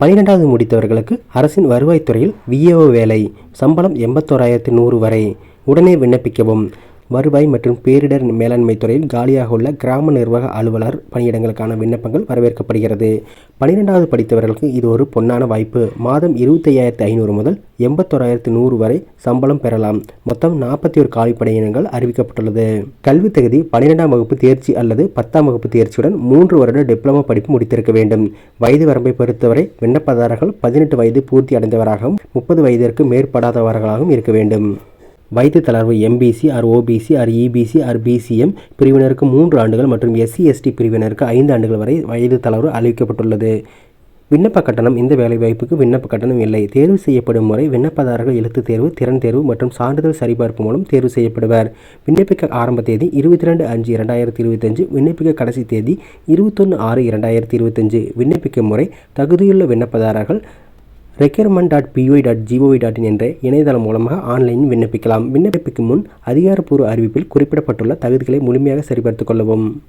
பனிரெண்டாவது முடித்தவர்களுக்கு அரசின் வருவாய்த்துறையில் விஏஓ வேலை. சம்பளம் எண்பத்தோராயிரத்து நூறு வரை. உடனே விண்ணப்பிக்கவும். வருவாய் மற்றும் பேரிடர் மேலாண்மை துறையில் காலியாக உள்ள கிராம நிர்வாக அலுவலர் பணியிடங்களுக்கான விண்ணப்பங்கள் வரவேற்கப்படுகிறது. பனிரெண்டாவது படித்தவர்களுக்கு இது ஒரு பொன்னான வாய்ப்பு. மாதம் இருபத்தையாயிரத்து ஐநூறு முதல் எண்பத்தோராயிரத்து நூறு வரை சம்பளம் பெறலாம். மொத்தம் நாற்பத்தி ஒரு காலிப்படையினங்கள் அறிவிக்கப்பட்டுள்ளது. கல்வி தகுதி பன்னிரெண்டாம் வகுப்பு தேர்ச்சி அல்லது பத்தாம் வகுப்பு தேர்ச்சியுடன் மூன்று வருட டிப்ளமோ படிப்பு முடித்திருக்க வேண்டும். வயது வரம்பை பொறுத்தவரை விண்ணப்பதாரர்கள் பதினெட்டு வயது பூர்த்தி அடைந்தவராகவும் முப்பது வயதிற்கு மேற்படாதவர்களாகவும் இருக்க வேண்டும். வைத்து தளர்வு MBC or OBC or EBC or BCM பிரிவினருக்கு மூன்று ஆண்டுகள் மற்றும் எஸ்சி எஸ்டி பிரிவினருக்கு ஐந்து ஆண்டுகள் வரை வயது தளர்வு அறிவிக்கப்பட்டுள்ளது. விண்ணப்ப கட்டணம் இந்த வேலைவாய்ப்புக்கு விண்ணப்ப கட்டணம் இல்லை. தேர்வு செய்யப்படும் முறை விண்ணப்பதாரர்கள் எழுத்துத் தேர்வு திறன் தேர்வு மற்றும் சான்றிதழ் சரிபார்ப்பு மூலம் தேர்வு செய்யப்படுவர். விண்ணப்பிக்க ஆரம்ப தேதி இருபத்தி ரெண்டு அஞ்சு இரண்டாயிரத்தி இருபத்தஞ்சு விண்ணப்பிக்க கடைசி தேதி இருபத்தொன்று ஆறு இரண்டாயிரத்தி இருபத்தஞ்சு. விண்ணப்பிக்கும் முறை தகுதியுள்ள விண்ணப்பதாரர்கள் requirement dot BOI dot GOI dot in என்ற இணையதளம் மூலமாக ஆன்லைனில் விண்ணப்பிக்கலாம். விண்ணப்பிக்கும் முன் அதிகாரப்பூர்வ அறிவிப்பில் குறிப்பிடப்பட்டுள்ள தகுதிகளை முழுமையாக சரிபார்த்துக் கொள்ளவும்.